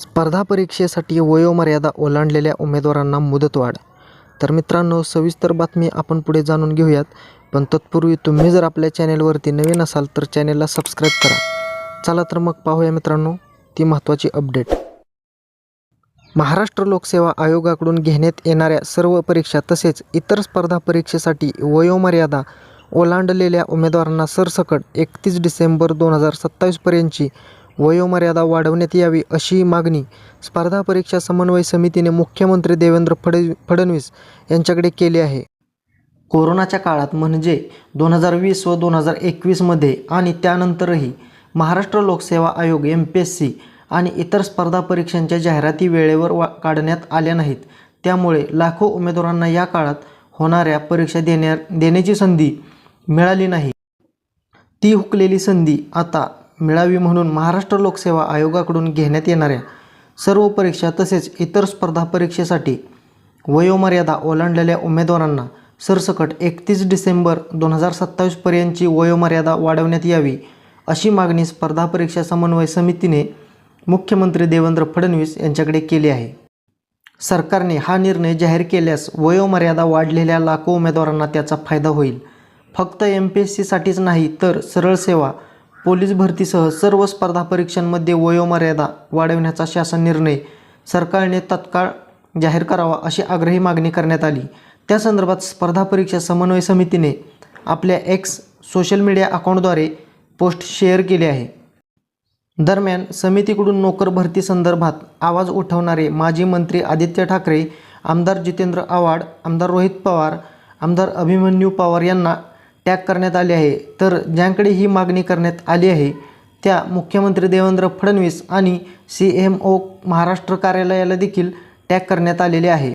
स्पर्धा परीक्षेसाठी वयोमर्यादा ओलांडलेल्या उमेदवारांना मुदतवाढ तर मित्रांनो सविस्तर बातमी आपण पुढे जाणून घेऊयात. पण तत्पूर्वी तुम्ही जर आपल्या चॅनेलवरती नवीन असाल तर चॅनेलला सबस्क्राईब करा. चला तर मग पाहूया मित्रांनो ती महत्त्वाची अपडेट. महाराष्ट्र लोकसेवा आयोगाकडून घेण्यात येणाऱ्या सर्व परीक्षा तसेच इतर स्पर्धा परीक्षेसाठी वयोमर्यादा ओलांडलेल्या उमेदवारांना सरसकट एकतीस डिसेंबर दोन हजार सत्तावीसपर्यंतची वयोमर्यादा वाढवण्यात यावी अशी मागणी स्पर्धा परीक्षा समन्वय समितीने मुख्यमंत्री देवेंद्र फड फडणवीस यांच्याकडे केली आहे. कोरोनाच्या काळात म्हणजे दोन हजार वीस व दोन हजार एकवीसमध्ये आणि त्यानंतरही महाराष्ट्र लोकसेवा आयोग एम पी एस सी आणि इतर स्पर्धा परीक्षांच्या जाहिराती वेळेवर वा काढण्यात आल्या नाहीत. त्यामुळे लाखो उमेदवारांना या काळात होणाऱ्या परीक्षा देण्या देण्याची संधी मिळाली नाही. ती हुकलेली संधी आता मिळावी म्हणून महाराष्ट्र लोकसेवा आयोगाकडून घेण्यात येणाऱ्या सर्व परीक्षा तसेच इतर स्पर्धा परीक्षेसाठी वयोमर्यादा ओलांडलेल्या उमेदवारांना सरसकट एकतीस डिसेंबर दोन हजार सत्तावीसपर्यंतची वयोमर्यादा वाढवण्यात यावी अशी मागणी स्पर्धा परीक्षा समन्वय समितीने मुख्यमंत्री देवेंद्र फडणवीस यांच्याकडे केली आहे. सरकारने हा निर्णय जाहीर केल्यास वयोमर्यादा वाढलेल्या लाखो उमेदवारांना त्याचा फायदा होईल. फक्त एम पी एस सीसाठीच नाही तर सरळ सेवा पोलीस भरतीसह सर्व स्पर्धा परीक्षांमध्ये वयोमर्यादा वाढवण्याचा शासन निर्णय सरकारने तत्काळ जाहीर करावा अशी आग्रही मागणी करण्यात आली. त्या संदर्भात स्पर्धा परीक्षा समन्वय समितीने आपल्या एक्स सोशल मीडिया अकाउंटद्वारे पोस्ट शेअर केली आहे. दरम्यान समितीकडून नोकर भरती संदर्भात आवाज उठवणारे माजी मंत्री आदित्य ठाकरे आमदार जितेंद्र आव्हाड आमदार रोहित पवार आमदार अभिमन्यू पवार यांना टॅग करण्यात आले आहे. तर ज्यांकडे ही मागणी करण्यात आली आहे त्या मुख्यमंत्री देवेंद्र फडणवीस आणि सी एम ओ महाराष्ट्र कार्यालयाला देखील टॅग करण्यात आलेले आहे.